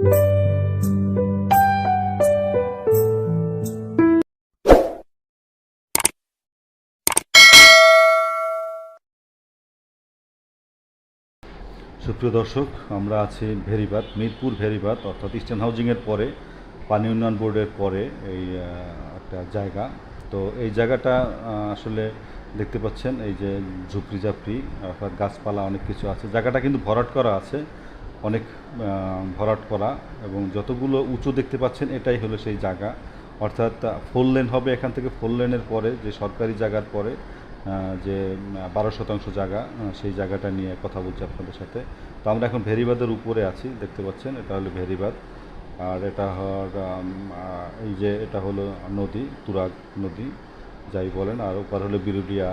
সুপ্রিয় দর্শক, আমরা আছি ভেরিবাদ, মিরপুর ভেরিবাদ, অর্থাৎ ইস্টার্ন হাউজিংয়ের পরে, পানি উন্নয়ন বোর্ডের পরে এই একটা জায়গা। তো এই জায়গাটা আসলে দেখতে পাচ্ছেন, এই যে ঝুপড়ি ঝাপড়ি অর্থাৎ গাছপালা অনেক কিছু আছে। জায়গাটা কিন্তু ভরাট করা আছে। অনেক ভরাট করা এবং যতগুলো উঁচু দেখতে পাচ্ছেন এটাই হলো সেই জায়গা। অর্থাৎ ফোর লেন হবে এখান থেকে ফোর লেনের পরে যে সরকারি জায়গার পরে যে বারো শতাংশ জায়গা সেই জায়গাটা নিয়ে কথা বলছি আপনাদের সাথে। তো আমরা এখন ভেরিবাদের উপরে আছি, দেখতে পাচ্ছেন, এটা হলো ভেরিবাদ। আর এটা এই যে এটা হলো নদী, তুরাগ নদী, যাই বলেন। আর ওপার হলো বিরুলিয়া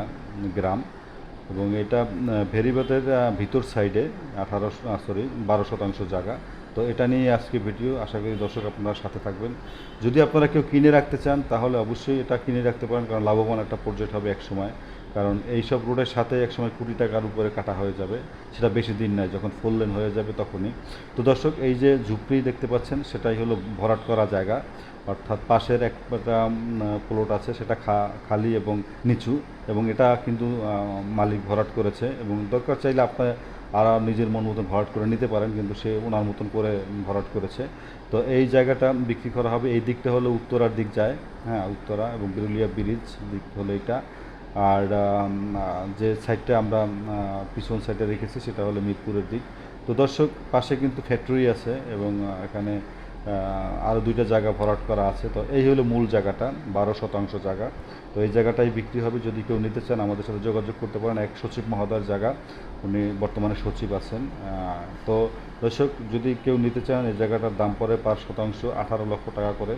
গ্রাম। এবং এটা ভেরিবাতের ভিতর সাইডে আঠারো সরি বারো শতাংশ জায়গা। তো এটা নিয়ে আজকে ভিডিও। আশা করি দর্শক আপনারা সাথে থাকবেন। যদি আপনারা কেউ কিনে রাখতে চান, তাহলে অবশ্যই এটা কিনে রাখতে পারেন, কারণ লাভবান একটা প্রজেক্ট হবে এক সময় কারণ এই সব রোডের সাথে একসময় কোটি টাকার উপরে কাটা হয়ে যাবে। সেটা বেশি দিন নয়, যখন ফুল লেন হয়ে যাবে তখনই। তো দর্শক, এই যে ঝুপড়ি দেখতে পাচ্ছেন, সেটাই হলো ভরাট করা জায়গা। অর্থাৎ পাশের একটা প্লট আছে, সেটা খালি এবং নিচু। এবং এটা কিন্তু মালিক ভরাট করেছে। এবং দরকার চাইলে আপনার আর নিজের মন মতন ভরাট করে নিতে পারেন, কিন্তু সে ওনার মতন করে ভরাট করেছে। তো এই জায়গাটা বিক্রি করা হবে। এই দিকটা হলো উত্তরার দিক যায়। হ্যাঁ উত্তরা এবং বিরুলিয়া ব্রিজ দিক হলো এটা আর যে সাইডটা আমরা পিছন সাইডে রেখেছি সেটা হলো মিরপুরের দিক। তো দর্শক, পাশে কিন্তু ফ্যাক্টরি আছে এবং এখানে আরও দুইটা জায়গা ভরাট করা আছে। তো এই হলো মূল জায়গাটা, বারো শতাংশ জায়গা। তো এই জায়গাটাই বিক্রি হবে। যদি কেউ নিতে চান, আমাদের সাথে যোগাযোগ করতে পারেন। এক সচিব মহোদয়ের জায়গা। উনি বর্তমানে সচিব আছেন। তো দর্শক, যদি কেউ নিতে চান, এই জায়গাটার দাম পড়ে পাঁচ শতাংশ, আঠারো লক্ষ টাকা করে।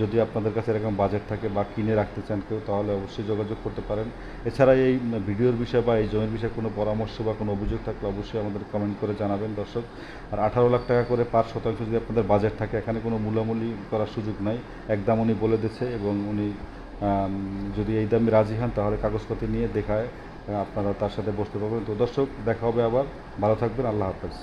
যদি আপনাদের কাছে এরকম বাজেট থাকে বা কিনে রাখতে চান কেউ, তাহলে অবশ্যই যোগাযোগ করতে পারেন। এছাড়া এই ভিডিওর বিষয়ে বা এই জমির বিষয়ে কোনো পরামর্শ বা কোনো অভিযোগ থাকলে অবশ্যই আমাদের কমেন্ট করে জানাবেন দর্শক। আর আঠারো লাখ টাকা করে পাঁচ শতাংশ যদি আপনাদের বাজেট থাকে, এখানে কোনো মূলামূলি করার সুযোগ নাই। একদম উনি বলে দিচ্ছে এবং উনি যদি এই দামে রাজি হন, তাহলে কাগজপত্র নিয়ে দেখায় আপনারা তার সাথে বসতে পারবেন। তো দর্শক, দেখা হবে আবার। ভালো থাকবেন। আল্লাহ হাফেজ।